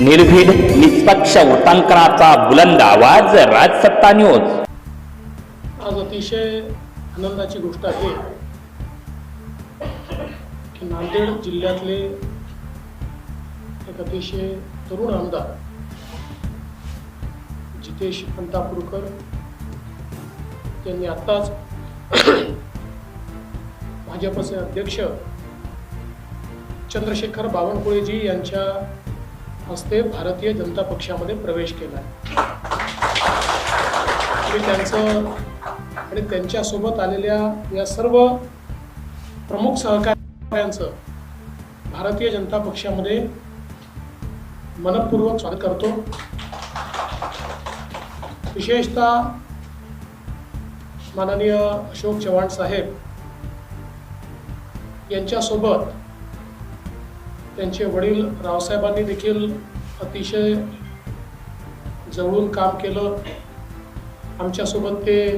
निर्भीड निष्पक्ष वृत्तांकनाचा बुलंद आवाज राजसत्ता न्यूज आज अतिशय आनंदाची गोष्ट आहे की नांदेड जिल्ह्यातले एक अतिशय तरुण आमदार जितेश अंतापूरकर यांनी आत्ताच भाजपचे अध्यक्ष चंद्रशेखर बावनकुळेजी यांच्या हस्ते भारतीय जनता पक्षामध्ये प्रवेश केला आणि त्यांचं आणि त्यांच्यासोबत आलेल्या या सर्व प्रमुख सहकार्यांचं भारतीय जनता पक्षामध्ये मनपूर्वक स्वागत करतो. विशेषतः माननीय अशोक चव्हाण साहेब यांच्यासोबत त्यांचे वडील रावसाहेबांनी देखील अतिशय जवळून काम केलं. आमच्यासोबत ते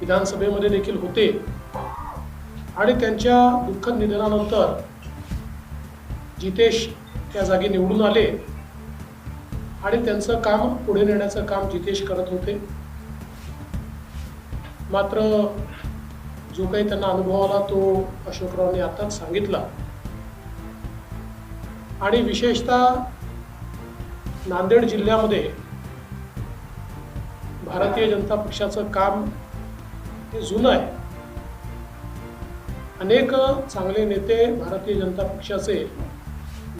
विधानसभेमध्ये देखील होते. आणि त्यांच्या दुःखद निधनानंतर जितेश त्या जागी निवडून आले. आणि त्यांचं काम पुढे नेण्याचं काम जितेश करत होते. मात्र जो काही त्यांना अनुभव आला तो अशोकरावने आताच सांगितला. आणि विशेषतः नांदेड जिल्ह्यामध्ये भारतीय जनता पक्षाचं काम हे जुनं आहे. अनेक चांगले नेते भारतीय जनता पक्षाचे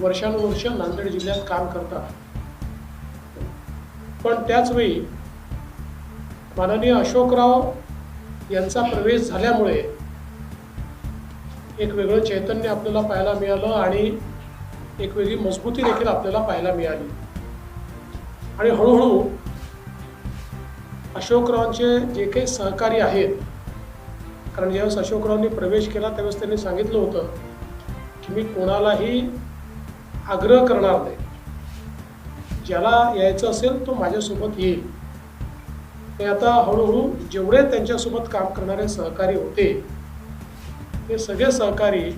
वर्षानुवर्ष नांदेड जिल्ह्यात काम करतात. पण त्याचवेळी माननीय अशोकराव यांचा प्रवेश झाल्यामुळे एक वेगळं चैतन्य आपल्याला पाहायला मिळालं आणि एक वेगळी मजबूती देखील आपल्याला पाहायला मिळाली. आणि हळूहळू अशोकरावांचे जे काही सहकारी आहेत कारण ज्यावेळेस अशोकरावांनी प्रवेश केला त्यावेळेस त्यांनी सांगितलं होतं की मी कोणालाही आग्रह करणार नाही. ज्याला यायचं असेल तो माझ्यासोबत येईल. ते आता हळूहळू जेवढे त्यांच्यासोबत काम करणारे सहकारी होते ते सगळे सहकारी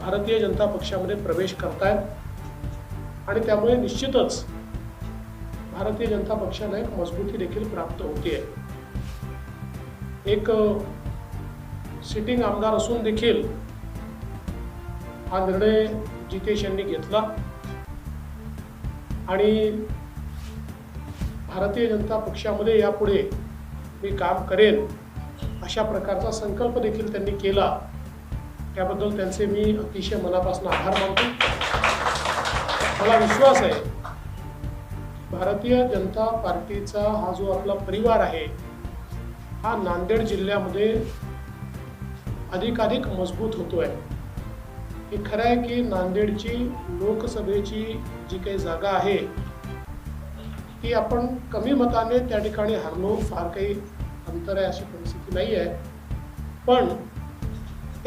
भारतीय जनता पक्षामध्ये प्रवेश करतायत. आणि त्यामुळे निश्चितच भारतीय जनता पक्षाला एक मजबूती देखील प्राप्त होते एक सिटिंग आमदार असून देखील हा निर्णय जितेश यांनी घेतला. आणि भारतीय जनता पक्षामध्ये यापुढे मी काम करेन अशा प्रकारचा संकल्प देखील त्यांनी केला. त्याबद्दल त्यांचे मी अतिशय मनापासून आभार मानतो. मला विश्वास आहे भारतीय जनता पार्टीचा हा जो आपला परिवार आहे हा नांदेड जिल्ह्यामध्ये अधिकाधिक मजबूत होतोय. हे खरं आहे की नांदेडची लोकसभेची जी काही जागा आहे ती आपण कमी मताने त्या ठिकाणी हरलो फार काही अंतर आहे अशी परिस्थिती नाही आहे पण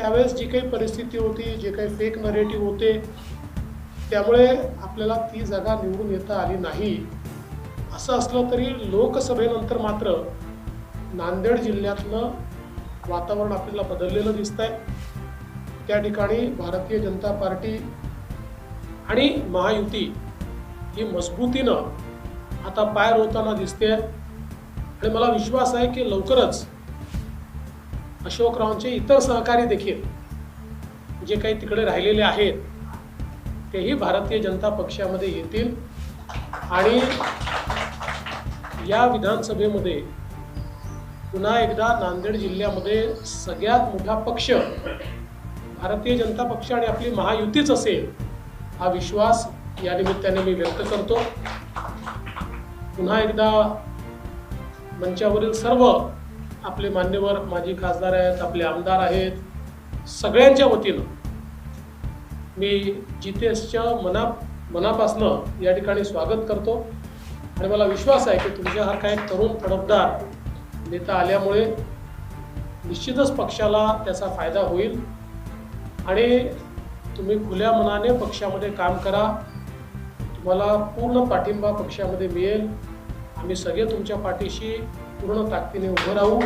त्यावेळेस जी काही परिस्थिती होती जे काही फेक नरेटिव्ह होते त्यामुळे आपल्याला ती जागा निवडून येता आली नाही. असं असलं तरी लोकसभेनंतर मात्र नांदेड जिल्ह्यातलं वातावरण आपल्याला बदललेलं दिसतंय. त्या ठिकाणी भारतीय जनता पार्टी आणि महायुती ही मजबूतीनं आता पाय रोवताना दिसते आणि मला विश्वास आहे की लवकरच अशोकरावांचे इतर सहकारी देखील जे काही तिकडे राहिलेले आहेत तेही भारतीय जनता पक्षामध्ये येतील. आणि या विधानसभेमध्ये पुन्हा एकदा नांदेड जिल्ह्यामध्ये सगळ्यात मोठा पक्ष भारतीय जनता पक्ष आणि आपली महायुतीच असेल हा विश्वास या निमित्ताने मी व्यक्त करतो. पुन्हा एकदा मंचावरील सर्व आपले मान्यवर माजी खासदार आहेत आपले आमदार आहेत सगळ्यांच्या वतीनं मी जितेशच्या मना मनापासनं या ठिकाणी स्वागत करतो. आणि मला विश्वास आहे की तुमच्यासारखा एक तरुण तडफदार नेता आल्यामुळे निश्चितच पक्षाला त्याचा फायदा होईल. आणि तुम्ही खुल्या मनाने पक्षामध्ये काम करा. तुम्हाला पूर्ण पाठिंबा पक्षामध्ये मिळेल. आम्ही सगळे तुमच्या पाठीशी पूर्ण ताकदीने उभं राहू.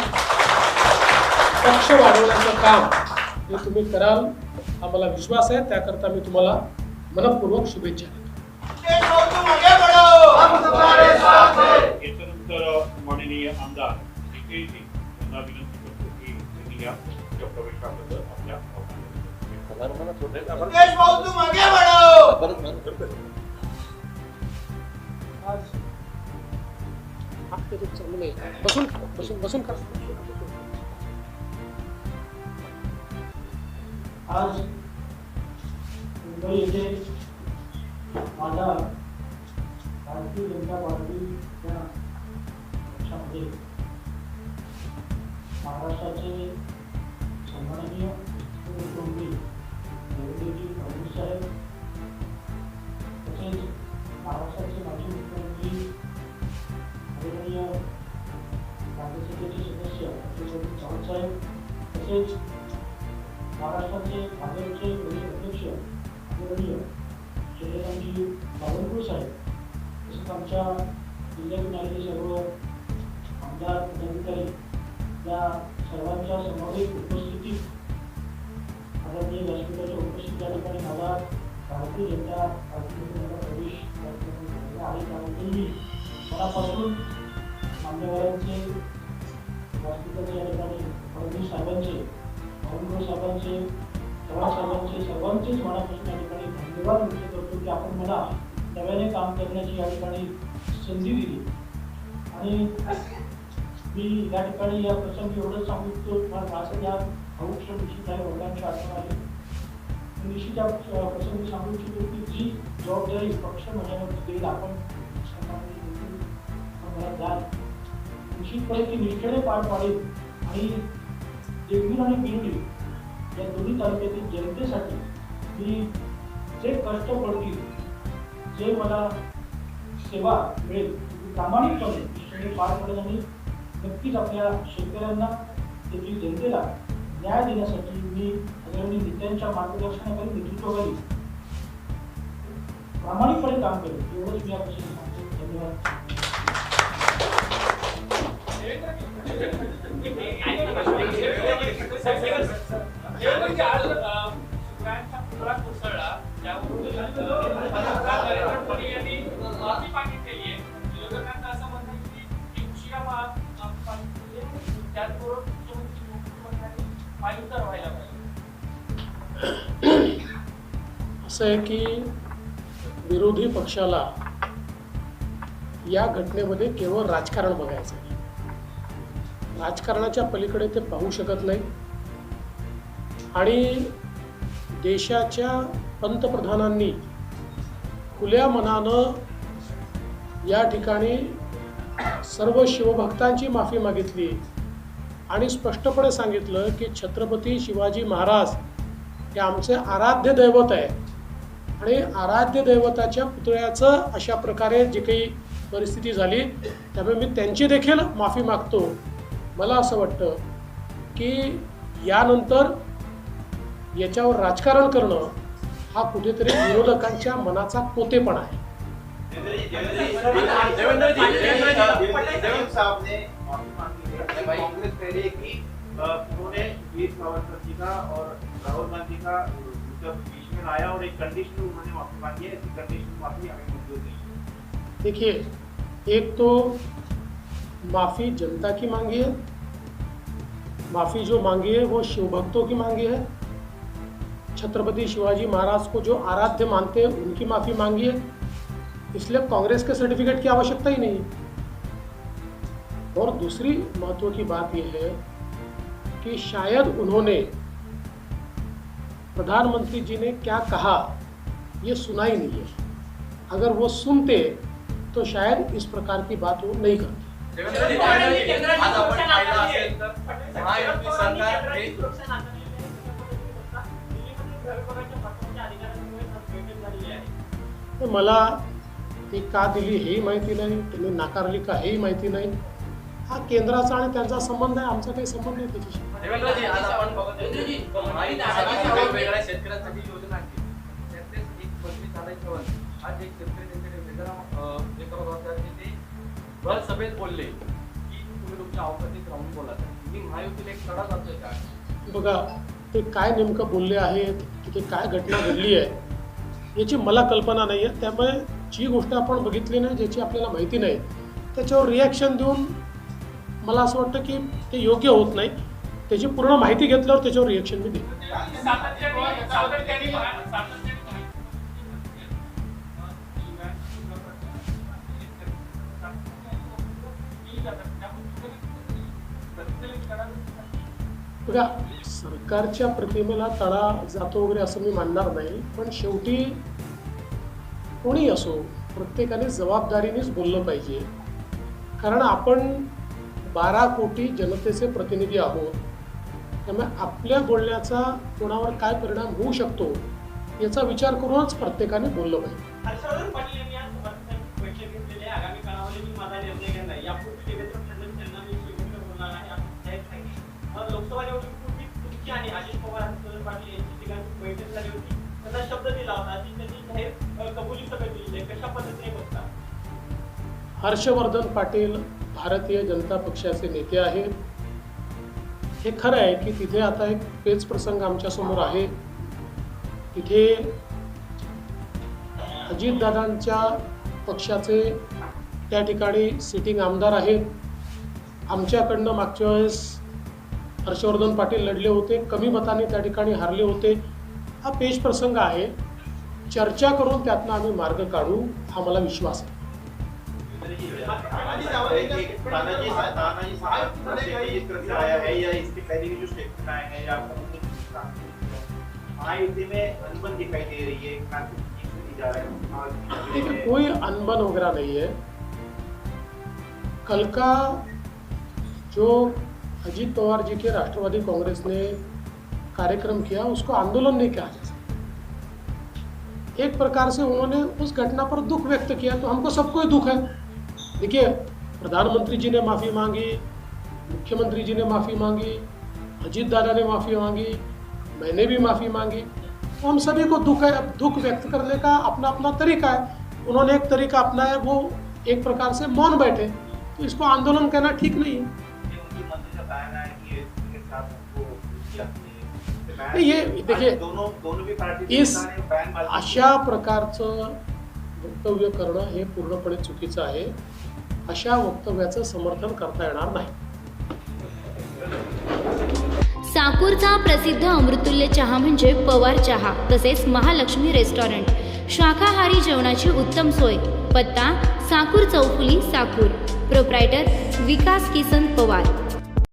पक्ष वाढवण्याचं काम हे तुम्ही कराल हा मला विश्वास आहे. त्याकरता मी तुम्हाला मनपूर्वक शुभेच्छा देतो. याच्यानंतर माननीय आमदार विजयजी यांना विनंती करतो की त्यांनी या या प्रवेशाबद्दल आपल्या अवधानाबद्दल हा, चांगलं आहे. बसून बसून बसून खा आज मुंबई येथे माझा भारतीय जनता पार्टीच्या पक्षामध्ये महाराष्ट्राचे सन्माननीय मुख्यमंत्री देवेंद्रजी फडणवीस साहेब तसेच महाराष्ट्राचे सदस्य अशोक चव्हाण तसेच महाराष्ट्राचे भाजपचे प्रदेश अध्यक्ष आदरणीय चंद्रकांतजी बावनकुळ साहेब तसेच आमच्या जिल्ह्यातून आलेले सर्व आमदार पदाधिकारी या सर्वांच्या समावेश उपस्थितीत आदरणीय व्यासपीठाच्या उपस्थित या ठिकाणी माझा भारतीय जनता पार्टीमध्ये प्रवेश या झालेला आहे त्याबद्दल मी मनापासून मान्यवरांचे व्यासपीठाचे या ठिकाणी फडणवीस साहेबांचे बावनकुळे साहेबांचे चव्हाण साहेबांचे सर्वांचेच मनापासून या ठिकाणी धन्यवाद व्यक्त करतो की आपण मला नव्याने काम करण्याची या ठिकाणी संधी दिली आणि मी या ठिकाणी या प्रसंगी एवढंच सांगू इच्छितो मला माझं या भाऊक क्षण निश्चित आहे वडिलांची आठवण आली मी निश्चित या अ, प्रसंगी सांगू इच्छितो की जी जबाबदारी पक्ष माझ्यामध्ये देईल आपण सन्माननीय मला द्याल. निश्चितपणे ती निष्ठेने पार पाडेल आणि देवगिरी आणि बिरुली या दोन्ही तालुक्यातील जनतेसाठी मी जे कष्ट पडतील जे मला सेवा मिळेल प्रामाणिकपणे निष्ठेने पार पडेल आणि नक्कीच आपल्या शेतकऱ्यांना देखील जनतेला न्याय देण्यासाठी मी आदरणीय नेत्यांच्या मार्गदर्शनाखाली नेतृत्वाखाली प्रामाणिकपणे काम करेल एवढंच मी यापासून सांगतो. धन्यवाद. असं आहे की विरोधी पक्षाला या घटनेमध्ये केवळ राजकारण बघायचं आहे. राजकारणाच्या पलीकडे ते पाहू शकत नाही. आणि देशाच्या पंतप्रधानांनी खुल्या मनानं या ठिकाणी सर्व शिवभक्तांची माफी मागितली आणि स्पष्टपणे सांगितलं की छत्रपती शिवाजी महाराज हे आमचे आराध्य दैवत आहे आणि आराध्य दैवताच्या पुतळ्याचं अशा प्रकारे जी काही परिस्थिती झाली त्यामुळे मी त्यांची देखील माफी मागतो. मला असं वाटतं की यानंतर याच्यावर राजकारण करणं हा कुठेतरी विरोधकांच्या मनाचा पोतेपणा आहे. राहुल गांधी का बीच में और एक कंडीशन उन्होंने माफी मांगी है ऐसी कंडीशन माफी हमें मंजूर नहीं देखिए एक तो माफ़ी जनता की मांगी है माफ़ी जो मांगी है, वो शिव भक्तों की मांगी है। छत्रपति शिवाजी महाराज को जो आराध्य मानते हैं, उनकी माफ़ी मांगी है। इसलिए कांग्रेस के सर्टिफिकेट की आवश्यकता ही नहीं। और दूसरी महत्व की बात यह है कि शायद उन्होंने प्रधानमंत्री जी ने क्या कहा, ये सुना ही नहीं है। अगर वो सुनते तो शायद इस प्रकार की बात वो नहीं करते। आज आपण पाहिलं असेल तर महायुती सरकार हे मला ती का दिली हेही माहिती नाही त्यांनी नाकारली का हेही माहिती नाही. हा केंद्राचा आणि त्यांचा संबंध आहे आमचा काही संबंध नाही त्याच्याशी. भर सभेत बोलले की तुम्ही तुमच्या अवकाशात राहून बोला. ही महायुतीला एक जातोय का? बघा ते काय नेमकं बोलले आहेत तिथे काय घटना घडली आहे याची मला कल्पना नाही आहे त्यामुळे जी गोष्ट आपण बघितली नाही ज्याची आपल्याला माहिती नाही त्याच्यावर रिॲक्शन देऊन मला असं वाटतं की ते योग्य होत नाही. त्याची पूर्ण माहिती घेतल्यावर त्याच्यावर रिॲक्शन मी देईन. बघा सरकारच्या प्रतिमेला तडा जातो वगैरे असं मी मानणार नाही पण शेवटी कोणी असो प्रत्येकाने जबाबदारीनेच बोललं पाहिजे. कारण आपण बारा कोटी जनतेचे प्रतिनिधी आहोत. त्यामुळे आपल्या बोलण्याचा कोणावर काय परिणाम होऊ शकतो याचा विचार करूनच प्रत्येकाने बोललं पाहिजे. ती त्यांनी जाहीर कबुली सभेत दिलेली आहे कशा पद्धतीने बघता हर्षवर्धन पाटील भारतीय जनता पक्षाचे नेते आहेत. हे खरं आहे की तिथे आता एक पेच प्रसंग आमच्यासमोर आहे. तिथे अजितदादांच्या पक्षाचे त्या ठिकाणी सिटिंग आमदार आहेत. आमच्याकडनं मागच्या वेळेस हर्षवर्धन पाटील लढले होते कमी मताने त्या ठिकाणी हारले होते. हा पेश प्रसंग आहे. चर्चा करून त्यातनं आम्ही मार्ग काढू हा मला विश्वास आहे. कोई अनबन वगैरह नहीं है. कल का जो अजीत पवार जी के राष्ट्रवादी कांग्रेस ने कार्यक्रम किया, उसको आंदोलन नहीं कहा जा सकता। एक प्रकार से उन्होंने उस घटना पर दुख व्यक्त किया तो हमको सबको ही दुख है। देखिए, प्रधानमंत्री जी ने माफ़ी मांगी, मुख्यमंत्री जी ने माफ़ी मांगी, अजीत दादा ने माफ़ी मांगी, मैंने भी माफ़ी मांगी। तो हम सभी को दुख है, अब दुख व्यक्त करने का अपना अपना तरीका है। उन्होंने एक तरीका अपनाया, वो एक प्रकार से मौन बैठे। तो इसको आंदोलन कहना ठीक नहीं है। नहीं, देखिए, पार्टी इस अशा प्रकारचं वक्तव्य करणं हे पूर्णपणे चुकीचं आहे. अशा वक्तव्याचं समर्थन करता येणार नाही. साकूरचा प्रसिद्ध अमृतुल्य चहा म्हणजे पवार चहा तसेच महालक्ष्मी रेस्टॉरंट. शाकाहारी जेवणाची उत्तम सोय. पत्ता साकूर चौफुली साकूर. प्रोप्रायटर विकास किसन पवार.